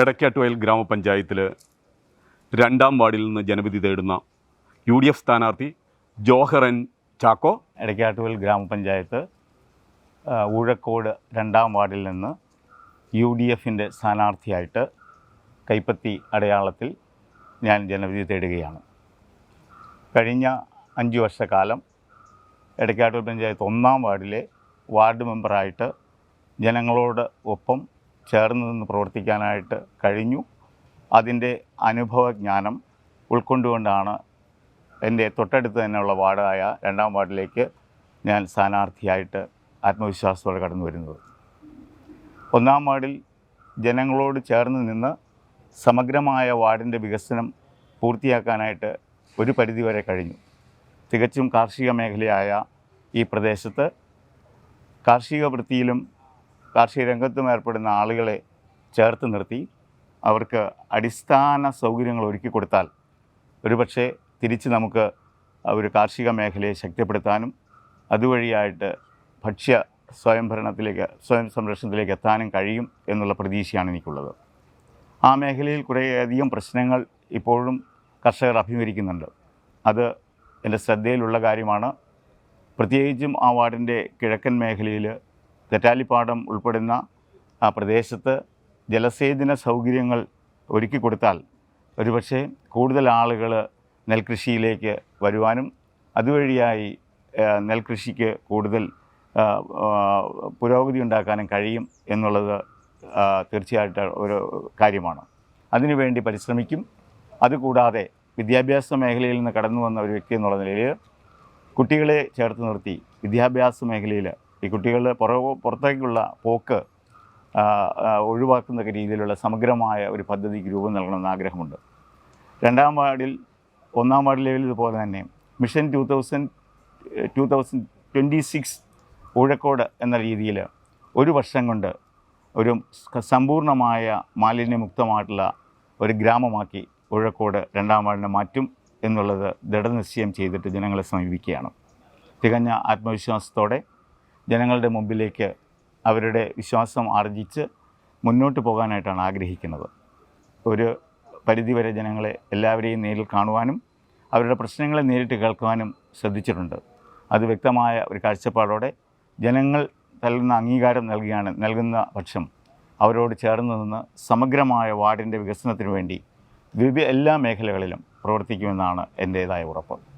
എടക്കാട്ടുവയൽ ഗ്രാമപഞ്ചായത്തിൽ രണ്ടാം വാർഡിൽ നിന്ന് ജനവിധി തേടുന്ന യു ഡി എഫ് സ്ഥാനാർത്ഥി ജോഹറൻ ചാക്കോ. എടക്കാട്ടുവയൽ ഗ്രാമപഞ്ചായത്ത് ഊഴക്കോട് രണ്ടാം വാർഡിൽ നിന്ന് യു ഡി എഫിന്റെ സ്ഥാനാർത്ഥിയായിട്ട് കൈപ്പത്തി അടയാളത്തിൽ ഞാൻ ജനവിധി തേടുകയാണ്. കഴിഞ്ഞ അഞ്ച് വർഷക്കാലം എടക്കാട്ടുകൽ പഞ്ചായത്ത് ഒന്നാം വാർഡിലെ വാർഡ് മെമ്പറായിട്ട് ജനങ്ങളോട് ഒപ്പം ചേർന്ന് നിന്ന് പ്രവർത്തിക്കാനായിട്ട് കഴിഞ്ഞു. അതിന്റെ അനുഭവജ്ഞാനം ഉൾക്കൊണ്ടുകൊണ്ടാണ് എന്റെ തൊട്ടടുത്ത് തന്നെയുള്ള വാർഡായ രണ്ടാം വാർഡിലേക്ക് ഞാൻ സ്ഥാനാർത്ഥിയായിട്ട് ആത്മവിശ്വാസത്തോടെ കടന്നു വരുന്നത്. ഒന്നാം വാർഡിൽ ജനങ്ങളോട് ചേർന്ന് നിന്ന് സമഗ്രമായ വാർഡിന്റെ വികസനം പൂർത്തിയാക്കാനായിട്ട് ഒരു പരിധിവരെ കഴിഞ്ഞു. തികച്ചും കാർഷിക മേഖലയായ ഈ പ്രദേശത്ത് കാർഷിക വൃത്തിയിലും കാർഷിക രംഗത്തും ഏർപ്പെടുന്ന ആളുകളെ ചേർത്ത് നിർത്തി അവർക്ക് അടിസ്ഥാന സൗകര്യങ്ങൾ ഒരുക്കി കൊടുത്താൽ ഒരുപക്ഷെ തിരിച്ച് നമുക്ക് ഒരു കാർഷിക മേഖലയെ ശക്തിപ്പെടുത്താനും അതുവഴിയായിട്ട് ഭക്ഷ്യ സ്വയംഭരണത്തിലേക്ക് സ്വയം സംരക്ഷണത്തിലേക്ക് എത്താനും കഴിയും എന്നുള്ള പ്രതീക്ഷയാണ് എനിക്കുള്ളത്. ആ മേഖലയിൽ കുറേയധികം പ്രശ്നങ്ങൾ ഇപ്പോഴും കർഷകർ അഭിമുഖീകരിക്കുന്നുണ്ട്. അത് എന്റെ ശ്രദ്ധയിലുള്ള കാര്യമാണ്. പ്രത്യേകിച്ചും ആ വാർഡിന്റെ കിഴക്കൻ മേഖലയിൽ തെറ്റാലിപ്പാടം ഉൾപ്പെടുന്ന ആ പ്രദേശത്ത് ജലസേചന സൗകര്യങ്ങൾ ഒരുക്കി കൊടുത്താൽ ഒരുപക്ഷെ കൂടുതൽ ആളുകൾ നെൽകൃഷിയിലേക്ക് വരുവാനും അതുവഴിയായി നെൽകൃഷിക്ക് കൂടുതൽ പുരോഗതി ഉണ്ടാക്കാനും കഴിയും എന്നുള്ളത് തീർച്ചയായിട്ടും ഒരു കാര്യമാണ്. അതിനുവേണ്ടി പരിശ്രമിക്കും. അതുകൂടാതെ വിദ്യാഭ്യാസ മേഖലയിൽ നിന്ന് കടന്നു വന്ന ഒരു വ്യക്തി എന്നുള്ള നിലയിൽ കുട്ടികളെ ചേർത്ത് നിർത്തി വിദ്യാഭ്യാസ മേഖലയിൽ ഈ കുട്ടികളുടെ പുറ പുറത്തേക്കുള്ള പോക്ക് ഒഴിവാക്കുന്ന രീതിയിലുള്ള സമഗ്രമായ ഒരു പദ്ധതിക്ക് രൂപം നൽകണമെന്ന് ആഗ്രഹമുണ്ട്. രണ്ടാം വാർഡിൽ ഒന്നാം വാർഡ് ലെവലിൽ ഇതുപോലെ തന്നെ. Mission two thousand two thousand twenty six ഊഴക്കോട് എന്ന രീതിയിൽ ഒരു വർഷം കൊണ്ട് ഒരു സമ്പൂർണമായ മാലിന്യമുക്തമായിട്ടുള്ള ഒരു ഗ്രാമമാക്കി ഊഴക്കോട് രണ്ടാം വാർഡിനെ മാറ്റും എന്നുള്ളത് ദൃഢനിശ്ചയം ചെയ്തിട്ട് ജനങ്ങളെ സമീപിക്കുകയാണ്. തികഞ്ഞ ആത്മവിശ്വാസത്തോടെ ജനങ്ങളുടെ മുമ്പിലേക്ക് അവരുടെ വിശ്വാസം ആർജിച്ച് മുന്നോട്ട് പോകാനായിട്ടാണ് ആഗ്രഹിക്കുന്നത്. ഒരു പരിധിവരെ ജനങ്ങളെ എല്ലാവരെയും നേരിൽ കാണുവാനും അവരുടെ പ്രശ്നങ്ങളെ നേരിട്ട് കേൾക്കുവാനും ശ്രദ്ധിച്ചിട്ടുണ്ട്. അത് വ്യക്തമായ ഒരു കാഴ്ചപ്പാടോടെ ജനങ്ങൾ നൽകുന്ന അംഗീകാരം നൽകുകയാണ് നൽകുന്ന പക്ഷം അവരോട് ചേർന്ന് നിന്ന് സമഗ്രമായ വാർഡിന്റെ വികസനത്തിന് വേണ്ടി വിവിധ എല്ലാ മേഖലകളിലും പ്രവർത്തിക്കുമെന്നാണ് എന്റേതായ ഉറപ്പ്.